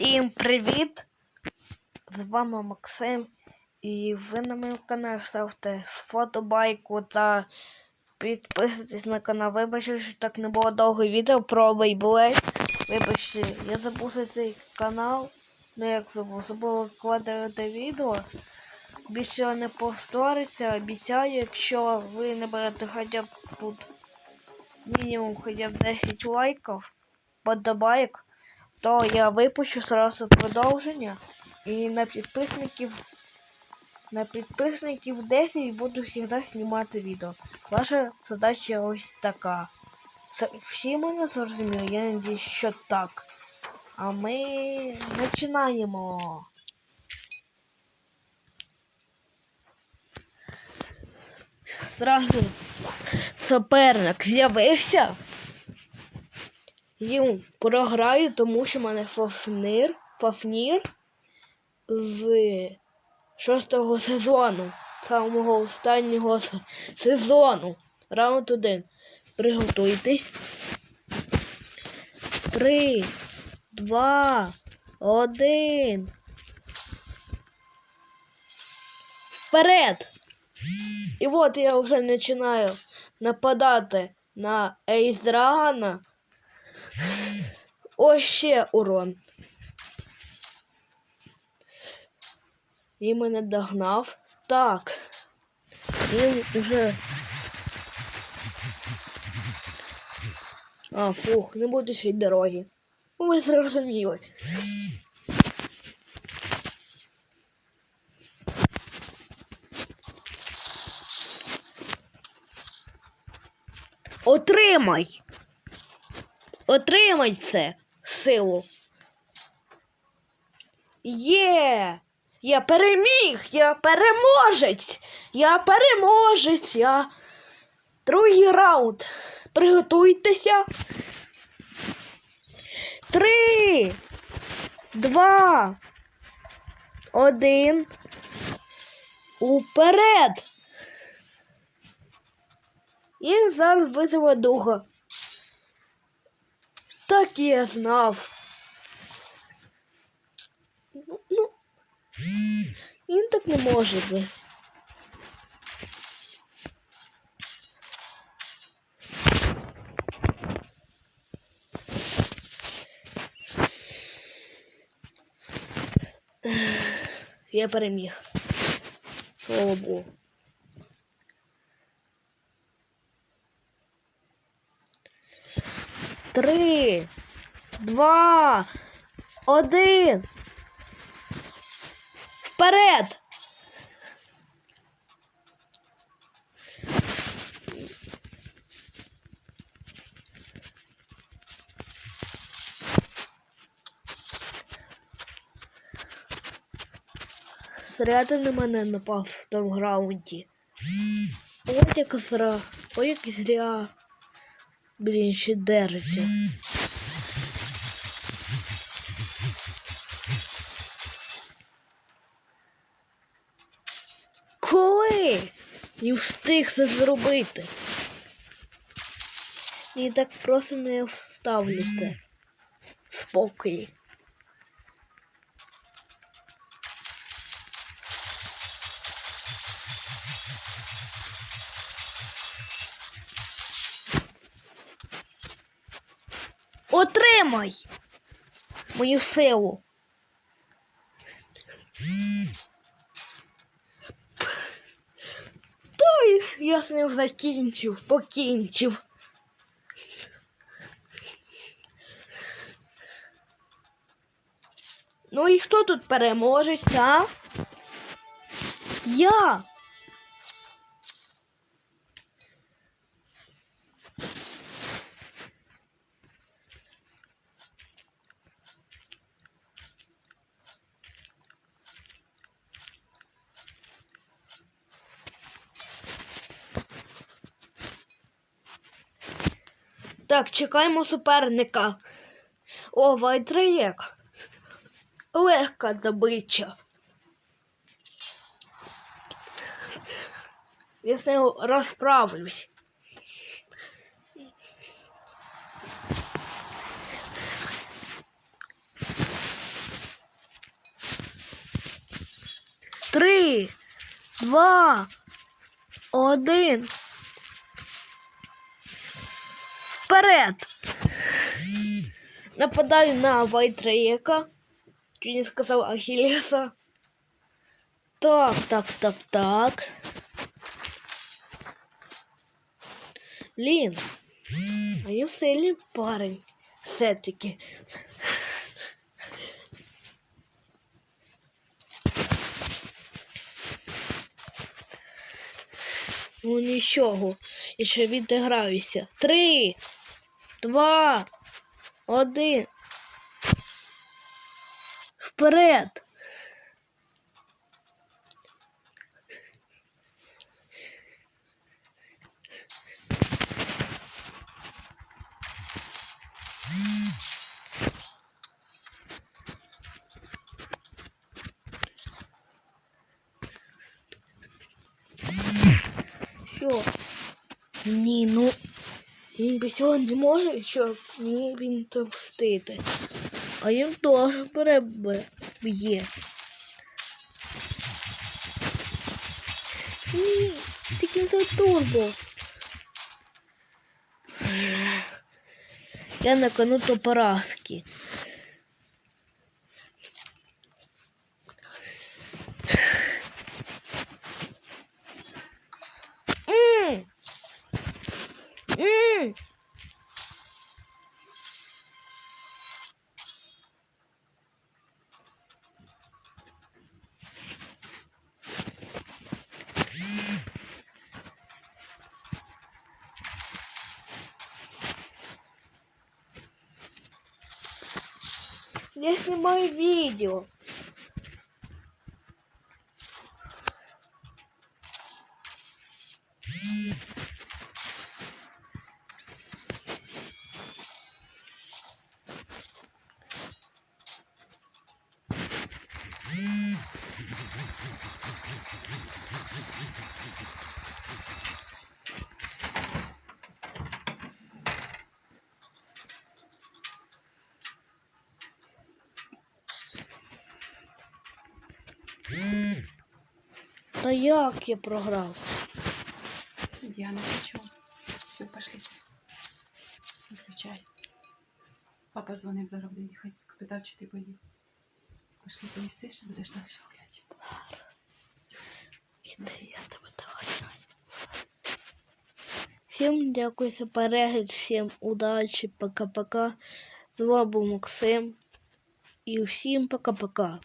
Всім привіт! З вами Максим. І ви на моєму каналі ставте фотобайку та підписуйтесь на канал. Вибачте, що так не було довго відео про Beyblade. Вибачте, я забув цей канал. Ну як забув, забув викладати відео. Більше не повториться, обіцяю, якщо ви не берете хоча б тут мінімум хоча б 10 лайків, подобайок, то я випущу сразу продовження. І на підписників на підписників 10 буду завжди знімати відео. Ваша задача ось така. Це всі мене зрозуміли, я надіюсь, що так. А ми починаємо. Зразу суперник з'явився. Йому програю, тому що в мене Фафнір, Фафнір з шостого сезону, самого останнього сезону. Раунд один. Приготуйтесь. Три, два, один. Вперед! І от я вже починаю нападати на Ейс Драгана. Ось ще урон. І мене догнав. Так. Він вже. А, фух, не буду від дороги. Ви зрозуміли. Отримай! Отримай це силу. Є! Я переміг! Я переможець! Я переможець! Я другий раунд. Приготуйтеся. Три, два, один. Уперед! І зараз визове духа. Так я знав. Ну, ну, він так не може без. Я переміг. Слава Богу. Три, два, один. Вперед! Зря ти на мене напав в тому граунді. Ой, як зра. Ой, як зря. Блін, ще держиться. Коли? не встиг це зробити. І так просто не вставлюся. Спокій. Отримай мою силу. Той я з ним закінчив, покінчив. Ну і хто тут переможець, а? Я. Так, чекаємо суперника. О, вайтрек. Легка добича. Я з нею розправлюсь. Три, два, один. Вперед! Нападаю на Вайтрейка. Чуть не сказав Ахілеса. Так, так, так, так. Блін. А я сильний парень. Все-таки. Ну нічого, я ще відіграюся. Три, два, один. Вперед. Ні, ну він би цього не може, щоб ні він товстити. А він теж переб'є. Ні, тільки за турбо. Я на кону то поразки. Я снимаю видео. Та як я програв? Я не хочу. Все, пошли. Выключай. Папа дзвонив буде їхати, спитав, чи ти поїв. Пошли поїсиш будеш далі гуляти. Іди, я тебе доганяю. Всім дякую за перегляд, всім удачі, пока-пока. З вами був Максим. І всім пока-пока.